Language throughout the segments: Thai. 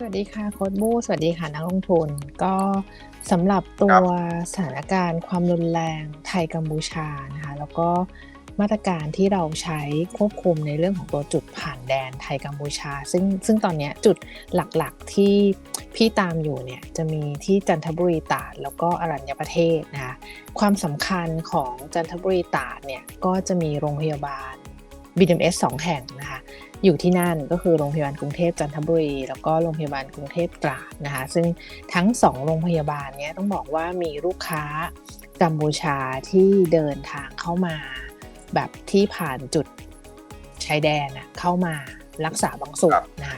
สวัสดีค่ะโค้ดบูสวัสดีค่ะนักลงทุน ก็สำหรับตัควรับสถานการณ์ความรุนแรงไทยกัมพูชานะคะแล้วก็มาตรการที่เราใช้ควบคุมในเรื่องของตัวจุดผ่านแดนไทยกัมพูชา ซึ่งซึ่งตอนเนี้ยจุดหลักๆที่พี่ตามอยู่เนี่ยจะมีที่จันทบุรีตราดแล้วก็อรัญญประเทศนะคะความสำคัญของจันทบุรีตราดเนี่ยก็จะมีโรงพยาบาล BMS สองแห่งนะคะอยู่ที่นั่นก็คือโรงพยาบาลกรุงเทพจันทบุรี แล้วก็โรงพยาบาลกรุงเทพตราดนะคะซึ่งทั้งสองโรงพยาบาลเนี้ยต้องบอกว่ามีลูกค้ากัมพูชาที่เดินทางเข้ามา แบบที่ผ่านจุดชายแดนน่ะเข้ามารักษาบางส่วนนะคะ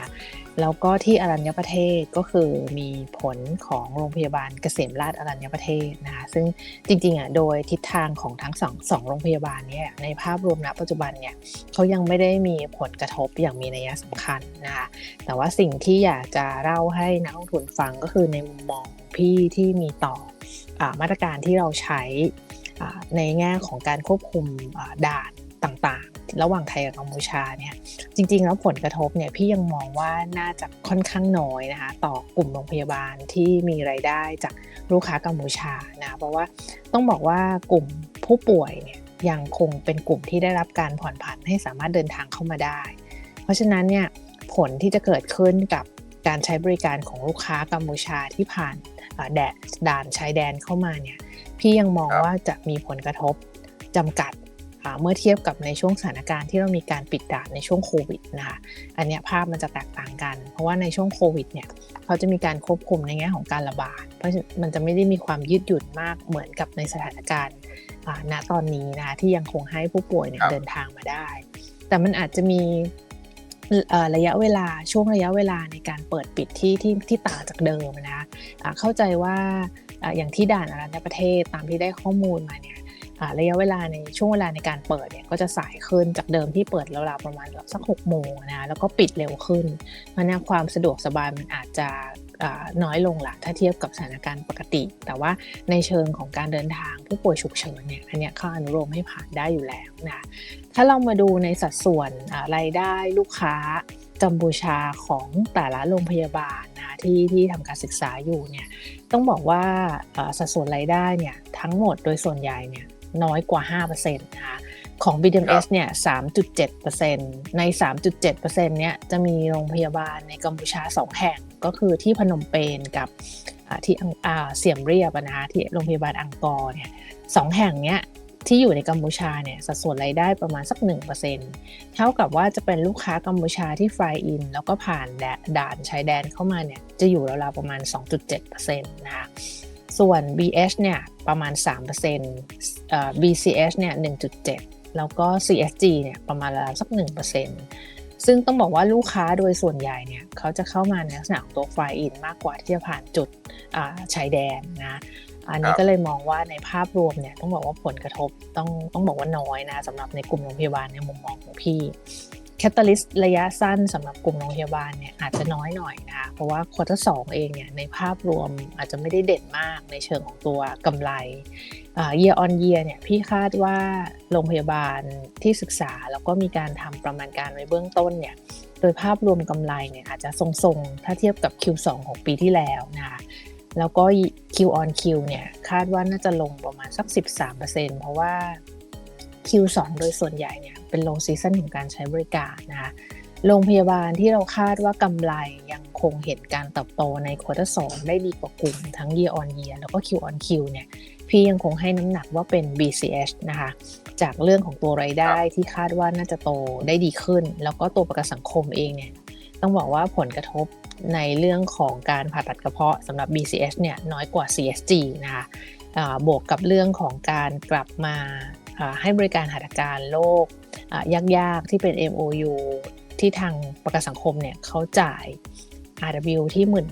แล้วก็ที่อรัญญประเทศก็คือมีผลของโรงพยาบาลเกษมราชอรัญญประเทศนะคะซึ่งจริงๆอะโดยทิศทางของทั้งสองสองโรงพยาบาลเนี่ยในภาพรวมณปัจจุบันเนี่ยเขายังไม่ได้มีผลกระทบอย่างมีนัยสำคัญนะคะแต่ว่าสิ่งที่อยากจะเล่าให้นักลงทุนฟังก็คือในมุมมองพี่ที่มีต่ออามาตรการที่เราใช้ในแง่ของการควบคุมด่านต่าง ระหว่างไทยกับกัมพูชาเนี่ยจริงๆแล้วผลกระทบเนี่ยพี่ยังมองว่าน่าจะค่อนข้างน้อยนะคะต่อกลุ่มโรงพยาบาลที่มีรายได้จากลูกค้ากัมพูชานะเพราะว่าต้องบอกว่ากลุ่มผู้ป่วยเนี่ยยังคงเป็นกลุ่มที่ได้รับการผ่อนผันให้สามารถเดินทางเข้ามาได้ เพราะฉะนั้นเนี่ยผลที่จะเกิดขึ้นกับการใช้บริการของลูกค้ากัมพูชาที่ผ่านแดดด่านชายแดนเข้ามาเนี่ยพี่ยังมองว่าจะมีผลกระทบจำกัด เมื่อเทียบกับในช่วงสถานการณ์ที่เรามีการปิดด่านในช่วงโควิดนะคะอันเนี้ยภาพมันจะแตกต่างกัน เพราะว่าในช่วงโควิดเนี่ยเขาจะมีการควบคุมในแง่ของการระบาด เพราะฉะนั้นมันจะไม่ได้มีความยืดหยุ่นมากเหมือนกับในสถานการณ์อ่าณตอนนี้นะคะที่ยังคงให้ผู้ป่วยเนี่ยครับเดินทางมาได้ แต่มันอาจจะมีเอ่อระยะเวลาช่วงระยะเวลาในการเปิดปิดที่ที่ที่ต่างจากเดิมนะคะอ่าเข้าใจว่าอ่าอย่างที่ด่านอารัญญประเทศตามที่ได้ข้อมูลมาเนี่ยอ่า ระยะเวลาในช่วงเวลาในการเปิดเนี่ยก็จะสายขึ้นจากเดิมที่เปิดราวๆประมาณสักหกโมงนะคะแล้วก็ปิดเร็วขึ้นเพราะนั้นความสะดวกสบายมันอาจจะน้อยลงละถ้าเทียบกับสถานการณ์ปกติ แต่ว่าในเชิงของการเดินทางผู้ป่วยฉุกเฉินเนี่ยอันเนี้ยเขาอนุโลมให้ผ่านได้อยู่แล้วนะถ้าเรามาดูในสัดส่วนรายได้ลูกค้ากัมพูชาของแต่ละโรงพยาบาลนะที่ที่ทำการศึกษาอยู่เนี่ยต้องบอกว่าสัดส่วนรายได้เนี่ยทั้งหมดโดยส่วนใหญ่เนี่ย น้อยกว่า 5%นะคะของ BDMs เนี่ย 3.7%ใน 3.7%เนี่ยจะมีโรงพยาบาลในกัมพูชา 2 แห่งก็คือที่พนมเปญกับอ่าที่อังอ่าเสียมเรียบอะนะคะที่โรงพยาบาลอังกอร์เนี่ยสองแห่งเนี้ยที่อยู่ในกัมพูชาเนี่ยสัดส่วนรายได้ประมาณสัก 1%เท่ากับว่าจะเป็นลูกค้ากัมพูชาที่ fly in แล้วก็ผ่านแดด่านชายแดนเข้ามาเนี่ยจะอยู่ราวๆประมาณ 2.7%นะคะส่วน BH เนี่ยประมาณ 3% เอ่อ BCH เนี่ย 1.7 แล้วก็ CSG เนี่ย ประมาณราวๆสัก 1%ซึ่งต้องบอกว่าลูกค้าโดยส่วนใหญ่เนี่ย เขาจะเข้ามาในลักษณะของตัว fly in มากกว่าที่จะผ่านจุดอ่าชายแดนนะ อันนี้ครับก็เลยมองว่าในภาพรวมเนี่ย ต้องบอกว่าผลกระทบต้องต้องบอกว่าน้อยนะสำหรับในกลุ่มโรงพยาบาลในมุมมองของพี่ แคตตาลิสต์ระยะสั้นสำหรับกลุ่มโรงพยาบาลเนี่ยอาจจะน้อยหน่อยนะคะเพราะว่าควอเตอร์สองเองเนี่ยในภาพรวมอาจจะไม่ได้เด่นมากในเชิงของตัวกำไรอ่า year on year เนี่ยพี่คาดว่าโรงพยาบาลที่ศึกษา แล้วก็มีการทำประมาณการไว้เบื้องต้นเนี่ยโดยภาพรวมกำไรเนี่ยอาจจะทรงๆ ถ้าเทียบกับ Q2 ของปีที่แล้วนะคะแล้วก็ Q on Q เนี่ยคาดว่าน่าจะลงประมาณสัก 13%เพราะว่า Q2 โดยส่วนใหญ่เนี่ย เป็น low season ของการใช้บริการนะคะโรงพยาบาลที่เราคาดว่ากำไรยังคงเห็นการเติบโตในควอเตอร์สได้ดีกว่ากลุ่มทั้ง year on year แล้วก็ Q on Q เนี่ยพี่ยังคงให้น้ำหนักว่าเป็น BCH นะคะ จากเรื่องของตัวรายได้ที่คาดว่าน่าจะโตได้ดีขึ้น แล้วก็ตัวประกันสังคมเองเนี่ยต้องบอกว่าผลกระทบในเรื่องของการผ่าตัดกระเพาะสำหรับ BCS เนี่ยน้อยกว่า CSG นะคะอ่าบวกกับเรื่องของการกลับมาอ่า ให้บริการหัตถการโรคยากๆ ที่เป็น MOU ที่ทางประกันสังคมเนี่ยเขาจ่าย RW ที่หมื่น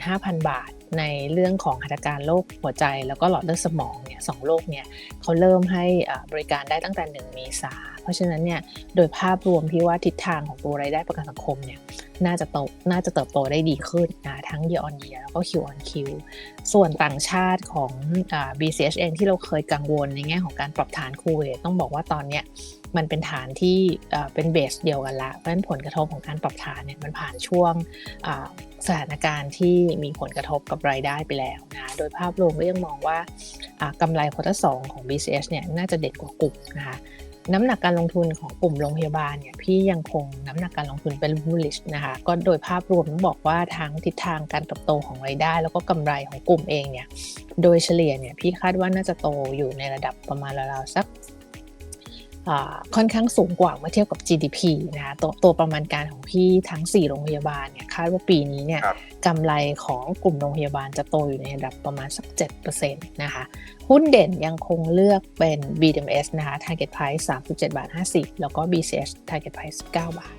15,000บาท ในเรื่องของหัตถการโรคหัวใจ แล้วก็หลอดเลือดสมองเนี่ยสองโรคเนี่ยเขาเริ่มให้บริการได้ตั้งแต่ 1 เมษาเพราะฉะนั้นเนี่ยโดยภาพรวมพี่ว่าทิศทางของตัวรายได้ประกันสังคมเนี่ย น่าจะโตน่าจะเติบโตได้ดีขึ้นนะทั้ง year on year แล้วก็ Q on Q ส่วนต่างชาติของอ BCH เองที่เราเคยกังวลในแง่ของการปรับฐานคูเวทต้องบอกว่าตอนเนี้ยมันเป็นฐานที่เป็นเบสเดียวกันละ เพราะฉะนั้นผลกระทบของการปรับฐานเนี่ยมันผ่านช่วงสถานการณ์ที่มีผลกระทบกับรายได้ไปแล้วนะโดยภาพรวมก็ยังมองว่ากำไรควอเตอร์สองของ BCH เนี่ยน่าจะเด็ดกว่ากลุ่มนะคะ น้ำหนักการลงทุนของกลุ่มโรงพยาบาลเนี่ยพี่ยังคงน้ำหนักการลงทุนเป็น bullish นะคะก็โดยภาพรวมต้องบอกว่าทั้งทิศทางการเติบโตของรายได้ แล้วก็กำไรของกลุ่มเองเนี่ยโดยเฉลี่ยเนี่ยพี่คาดว่าน่าจะโตอยู่ในระดับประมาณราวๆสัก ค่อนข้างสูงกว่าเมื่อเทียบกับ GDP นะคะตัวตัวประมาณการของพี่ทั้ง 4 โรงพยาบาลเนี่ยคาดว่าปีนี้เนี่ยครับกำไรของกลุ่มโรงพยาบาลจะโตอยู่ในระดับประมาณสัก7%นะคะหุ้นเด่นยังคงเลือกเป็น BDMs นะคะ Target Price 37 บาท 50 แล้วก็ BCH Target Price 9บาท